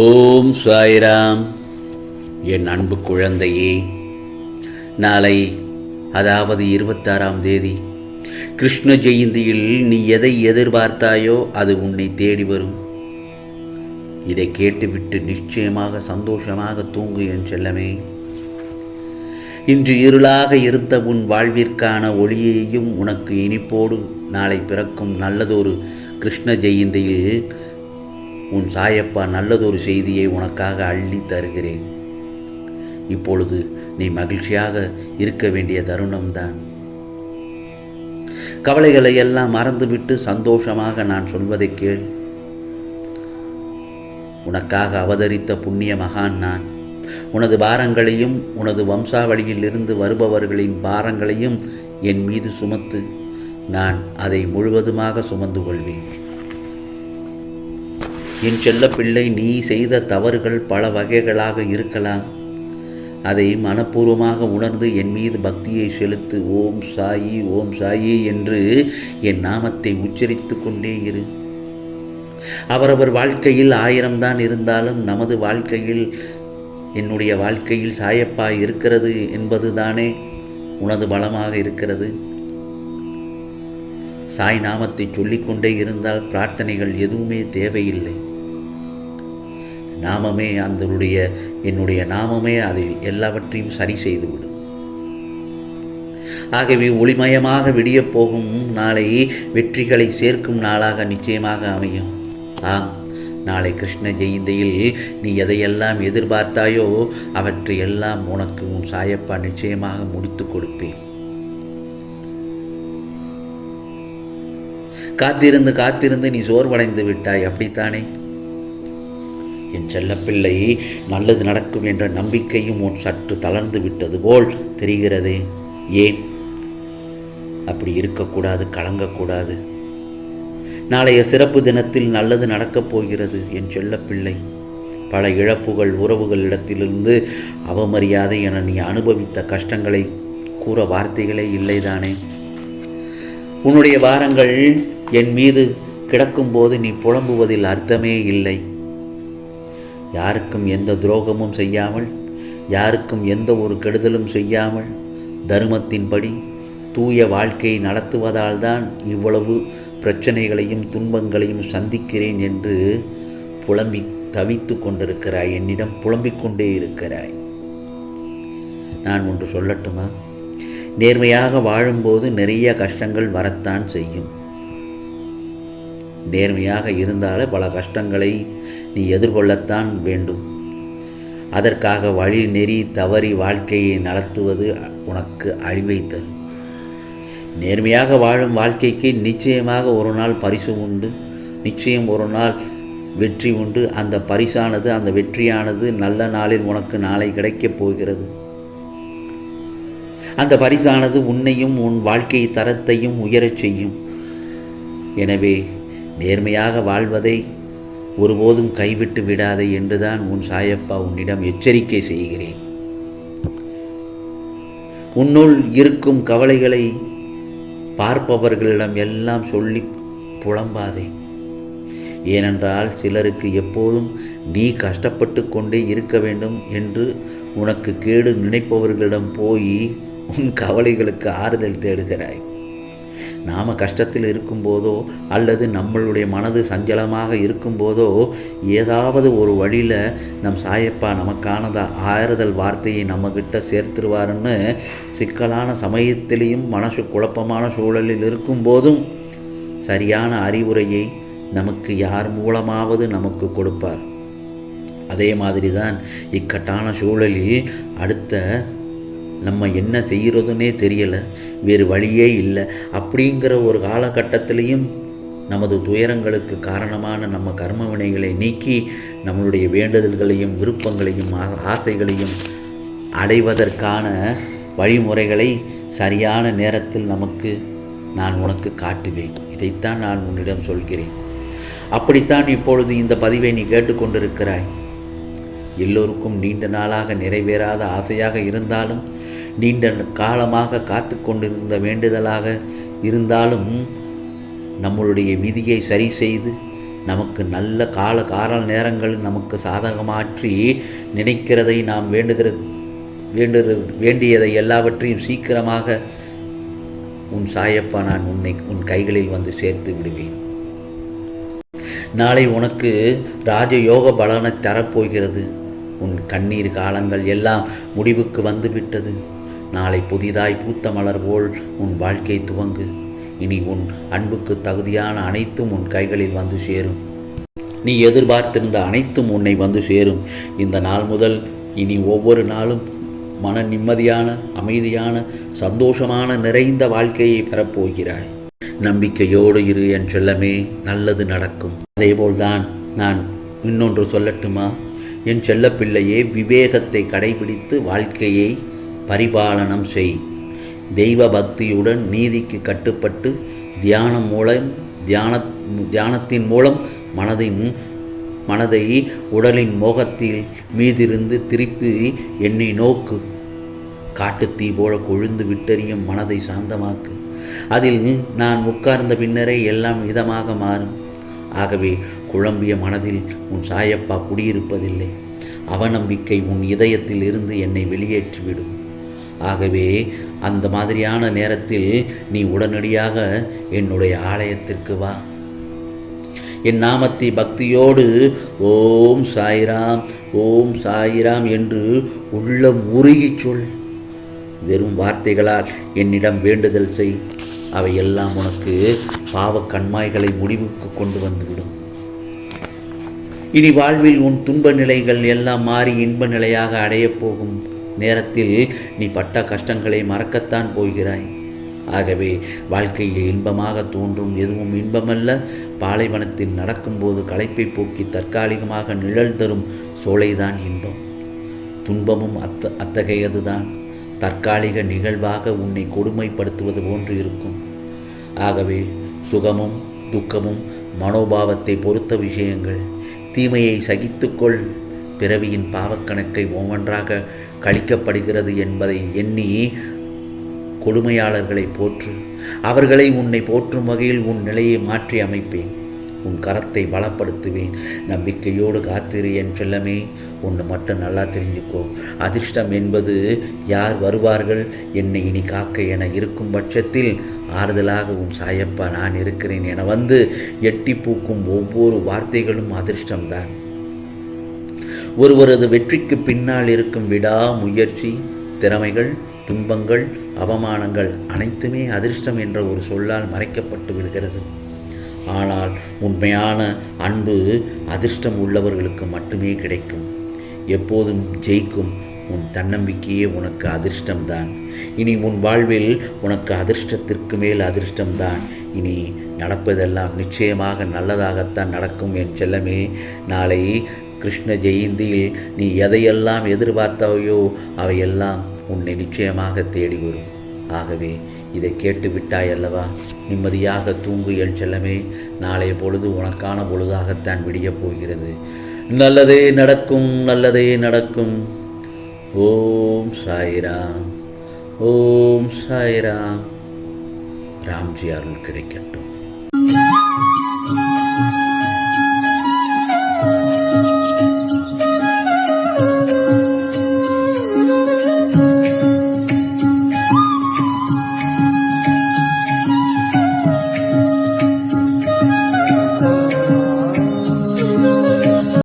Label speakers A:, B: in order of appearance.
A: ஓம் சாய்ராம் என் அன்பு குழந்தையே நாளை அதாவது இருபத்தாறாம் தேதி கிருஷ்ண ஜெயந்தியில் நீ எதை எதிர்பார்த்தாயோ அது உன்னை தேடி வரும். இதை கேட்டுவிட்டு நிச்சயமாக சந்தோஷமாக தூங்கு என் செல்லமே. இன்று இருளாக இருந்த உன் வாழ்விற்கான ஒளியையும் உனக்கு இனிப்போடு நாளை பிறக்கும் நல்லதொரு கிருஷ்ண ஜெயந்தியில் உன் சாயப்பா நல்லதொரு செய்தியை உனக்காக அள்ளி தருகிறேன். இப்பொழுது நீ மகிழ்ச்சியாக இருக்க வேண்டிய தருணம்தான். கவலைகளை எல்லாம் மறந்துவிட்டு சந்தோஷமாக நான் சொல்வதை கேள். உனக்காக அவதரித்த புண்ணிய மகான் நான். உனது பாரங்களையும் உனது வம்சாவளியில் இருந்து வருபவர்களின் பாரங்களையும் என் மீது சுமத்து நான் அதை முழுவதுமாக சுமந்து கொள்வேன். என் செல்ல பிள்ளை நீ செய்த தவறுகள் பல வகைகளாக இருக்கலாம். அதை மனப்பூர்வமாக உணர்ந்து என் மீது பக்தியை செலுத்து ஓம் சாயி ஓம் சாயி என்று என் நாமத்தை உச்சரித்து கொண்டே இரு. அவரவர் வாழ்க்கையில் ஆயிரம்தான் இருந்தாலும் நமது வாழ்க்கையில் என்னுடைய வாழ்க்கையில் சாயப்பா இருக்கிறது என்பதுதானே உனது பலமாக இருக்கிறது. சாய் நாமத்தை சொல்லிக்கொண்டே இருந்தால் பிரார்த்தனைகள் எதுவுமே தேவையில்லை. நாமமே அதனுடைய என்னுடைய நாமமே அதை எல்லாவற்றையும் சரி செய்துவிடும். ஆகவே ஒளிமயமாக விடியப் போகும் நாளை வெற்றிகளை சேர்க்கும் நாளாக நிச்சயமாக அமையும். ஆம் நாளை கிருஷ்ண ஜெயந்தியில் நீ எதையெல்லாம் எதிர்பார்த்தாயோ அவற்றை எல்லாம் உனக்கு உன் சாயப்பா நிச்சயமாக முடித்து கொடுப்பேன். காத்திருந்து காத்திருந்து நீ சோர்வடைந்து விட்டாய் அப்படித்தானே? என் செல்லப்பிள்ளை நல்லது நடக்கும் என்ற நம்பிக்கையும் உன் சற்று தளர்ந்து விட்டது போல் தெரிகிறதே. ஏன்? அப்படி இருக்கக்கூடாது கலங்கக்கூடாது. நாளைய சிறப்பு தினத்தில் நல்லது நடக்கப் போகிறது என் செல்லப்பிள்ளை. பல இழப்புகள் உறவுகளிடத்திலிருந்து அவமரியாதை என நீ அனுபவித்த கஷ்டங்களை கூற வார்த்தைகளே இல்லைதானே? உன்னுடைய வாரங்கள் என் மீது கிடக்கும்போது நீ புலம்புவதில் அர்த்தமே இல்லை. யாருக்கும் எந்த துரோகமும் செய்யாமல் யாருக்கும் எந்த ஒரு கெடுதலும் செய்யாமல் தர்மத்தின்படி தூய வாழ்க்கையை நடத்துவதால் தான் இவ்வளவு பிரச்சனைகளையும் துன்பங்களையும் சந்திக்கிறேன் என்று புலம்பி தவித்து கொண்டிருக்கிறாய். என்னிடம் புலம்பிக் கொண்டே இருக்கிறாய். நான் ஒன்று சொல்லட்டுமா? நேர்மையாக வாழும்போது நிறைய கஷ்டங்கள் வரத்தான் செய்யும். நேர்மையாக இருந்தாலே பல கஷ்டங்களை நீ எதிர்கொள்ளத்தான் வேண்டும். அதற்காக வழி நெறி தவறி வாழ்க்கையை நடத்துவது உனக்கு அழிவை தரும். நேர்மையாக வாழும் வாழ்க்கைக்கு நிச்சயமாக ஒரு நாள் பரிசு உண்டு. நிச்சயம் ஒரு நாள் வெற்றி உண்டு. அந்த பரிசானது அந்த வெற்றியானது நல்ல நாளில் உனக்கு நாளை கிடைக்கப் போகிறது. அந்த பரிசானது உன்னையும் உன் வாழ்க்கை தரத்தையும் உயரச் செய்யும். எனவே நேர்மையாக வாழ்வதை ஒருபோதும் கைவிட்டு விடாதே என்றுதான் உன் சாயப்பா உன்னிடம் எச்சரிக்கை செய்கிறேன். உன்னுள் இருக்கும் கவலைகளை பார்ப்பவர்களிடம் எல்லாம் சொல்லி புலம்பாதே. ஏனென்றால் சிலருக்கு எப்போதும் நீ கஷ்டப்பட்டு கொண்டே இருக்க வேண்டும் என்று உனக்கு கேடு நினைப்பவர்களிடம் போய் உன் கவலைகளுக்கு ஆறுதல் தேடுகிறாய். நாம் கஷ்டத்தில் இருக்கும்போதோ அல்லது நம்மளுடைய மனது சஞ்சலமாக இருக்கும்போதோ ஏதாவது ஒரு வழியில் நம் சாயப்பா நமக்கானதா ஆறுதல் வார்த்தையை நம்மக்கிட்ட சேர்த்துருவாருன்னு சிக்கலான சமயத்திலையும் மனசு குழப்பமான சூழலில் இருக்கும்போதும் சரியான அறிவுரையை நமக்கு யார் மூலமாவது நமக்கு கொடுப்பார். அதே மாதிரி தான் இக்கட்டான சூழலில் அடுத்த நம்ம என்ன செய்கிறதுனே தெரியலை வேறு வழியே இல்லை. அப்படிங்கிற ஒரு காலகட்டத்திலையும் நமது துயரங்களுக்கு காரணமான நம்ம கர்ம வினைகளை நீக்கி நம்மளுடைய வேண்டுதல்களையும் விருப்பங்களையும் ஆசைகளையும் அடைவதற்கான வழிமுறைகளை சரியான நேரத்தில் நமக்கு நான் உனக்கு காட்டுவேன். இதைத்தான் நான் உன்னிடம் சொல்கிறேன். அப்படித்தான் இப்பொழுது இந்த பதிவை நீ கேட்டுக்கொண்டிருக்கிறாய். எல்லோருக்கும் நீண்ட நாளாக நிறைவேறாத ஆசையாக இருந்தாலும் நீண்ட காலமாக காத்து கொண்டிருந்த வேண்டுதலாக இருந்தாலும் நம்மளுடைய விதியை சரி செய்து நமக்கு நல்ல கால கால நேரங்கள் நமக்கு சாதகமாற்றி நினைக்கிறதை நாம் வேண்டுகிற வேண்டு வேண்டியதை எல்லாவற்றையும் சீக்கிரமாக உன் சாயப்பா நான் உன்னை உன் கைகளில் வந்து சேர்த்து விடுவேன். நாளை உனக்கு ராஜயோக பலனை தரப்போகிறது. உன் கண்ணீர் காலங்கள் எல்லாம் முடிவுக்கு வந்துவிட்டது. நாளை புதிதாய் பூத்த மலர் போல் உன் வாழ்க்கை துவங்கு. இனி உன் அன்புக்கு தகுதியான அனைத்தும் உன் கைகளில் வந்து சேரும். நீ எதிர்பார்த்திருந்த அனைத்தும் உன்னை வந்து சேரும். இந்த நாள் முதல் இனி ஒவ்வொரு நாளும் மன நிம்மதியான அமைதியான சந்தோஷமான நிறைந்த வாழ்க்கையை பெறப்போகிறாய். நம்பிக்கையோடு இரு என் செல்லமே நல்லது நடக்கும். அதேபோல்தான் நான் இன்னொன்று சொல்லட்டுமா? என் செல்லப்பிள்ளையே விவேகத்தை கடைபிடித்து வாழ்க்கையை பரிபாலனம் செய். தெய்வ பக்தியுடன் நீதிக்கு கட்டுப்பட்டு தியானம் மூலம் தியான தியானத்தின் மூலம் மனதின் மனதை உடலின் மோகத்தில் மீதிருந்து திருப்பி என்னை நோக்கு. காட்டுத்தீ போல கொழுந்து விட்டெறியும் மனதை சாந்தமாக்கு. அதில் நான் உட்கார்ந்த பின்னரே எல்லாம் இதமாக மாறும். ஆகவே குழம்பிய மனதில் உன் சாயப்பா குடியிருப்பதில்லை. அவநம்பிக்கை உன் இதயத்தில் இருந்து என்னை வெளியேற்றிவிடும். ஆகவே அந்த மாதிரியான நேரத்தில் நீ உடனடியாக என்னுடைய ஆலயத்திற்கு வா. என் நாமத்தை பக்தியோடு ஓம் சாய்ராம் ஓம் சாய்ராம் என்று உள்ள உருகிச் சொல். வெறும் வார்த்தைகளால் என்னிடம் வேண்டுதல் செய். அவையெல்லாம் உனக்கு பாவ கண்மாய்களை முடிவுக்கு கொண்டு வந்துவிடும். இனி வாழ்வில் உன் துன்ப நிலைகள் எல்லாம் மாறி இன்ப நிலையாக அடையப் போகும் நேரத்தில் நீ பட்ட கஷ்டங்களை மறக்கத்தான் போகிறாய். ஆகவே வாழ்க்கையில் இன்பமாக தோன்றும் எதுவும் இன்பமல்ல. பாலைவனத்தில் நடக்கும்போது களைப்பை போக்கி தற்காலிகமாக நிழல் தரும் சோலைதான் இன்பம். துன்பமும் அத்த அத்தகையதுதான். தற்காலிக நிகழ்வாக உன்னை கொடுமைப்படுத்துவது போன்று இருக்கும். ஆகவே சுகமும் துக்கமும் மனோபாவத்தை பொறுத்த விஷயங்கள். தீமையை சகித்துக்கொள். பிறவியின் பாவக்கணக்கை ஒவ்வொன்றாக கழிக்கப்படுகிறது என்பதை எண்ணி கொடுமையாளர்களை போற்று. அவர்களை உன்னை போற்றும் வகையில் உன் நிலையை மாற்றி அமைப்பேன். உன் கரத்தை பலப்படுத்துவேன் நம்பிக்கையோடு காத்திரு என் செல்லமே. ஒன்று மட்டும் நல்லா தெரிஞ்சுக்கோ. அதிர்ஷ்டம் என்பது யார் வருவார்கள்? என்னை இனி காக்க என இருக்கும் பட்சத்தில் ஆறுதலாக உன் சாயப்பா நான் இருக்கிறேன் என வந்து எட்டி பூக்கும் ஒவ்வொரு வார்த்தைகளும் அதிர்ஷ்டம்தான். ஒருவரது வெற்றிக்கு பின்னால் இருக்கும் விடா முயற்சி திறமைகள் துன்பங்கள் அவமானங்கள் அனைத்துமே அதிர்ஷ்டம் என்ற ஒரு சொல்லால் மறைக்கப்பட்டு விடுகிறது. ஆனால் உண்மையான அன்பு அதிர்ஷ்டம் உள்ளவர்களுக்கு மட்டுமே கிடைக்கும். எப்போதும் ஜெயிக்கும். உன் தன்னம்பிக்கையே உனக்கு அதிர்ஷ்டம்தான். இனி உன் வாழ்வில் உனக்கு அதிர்ஷ்டத்திற்கு மேல் அதிர்ஷ்டம்தான். இனி நடப்பதெல்லாம் நிச்சயமாக நல்லதாகத்தான் நடக்கும் என் செல்லமே. நாளை கிருஷ்ண ஜெயந்தியில் நீ எதையெல்லாம் எதிர்பார்த்தாயோ அவையெல்லாம் உன்னை நிச்சயமாக தேடி வரும். ஆகவே இதை கேட்டு விட்டாய் அல்லவா? நிம்மதியாக தூங்கு என் செல்லமே நாளைய பொழுது உனக்கான பொழுதாகத்தான் விடியப் போகிறது. நல்லதே நடக்கும் நல்லதே நடக்கும். ஓம் சாய்ராம் ஓம் சாய்ராம். ராம்ஜி அருள் கிடைக்கட்டும்.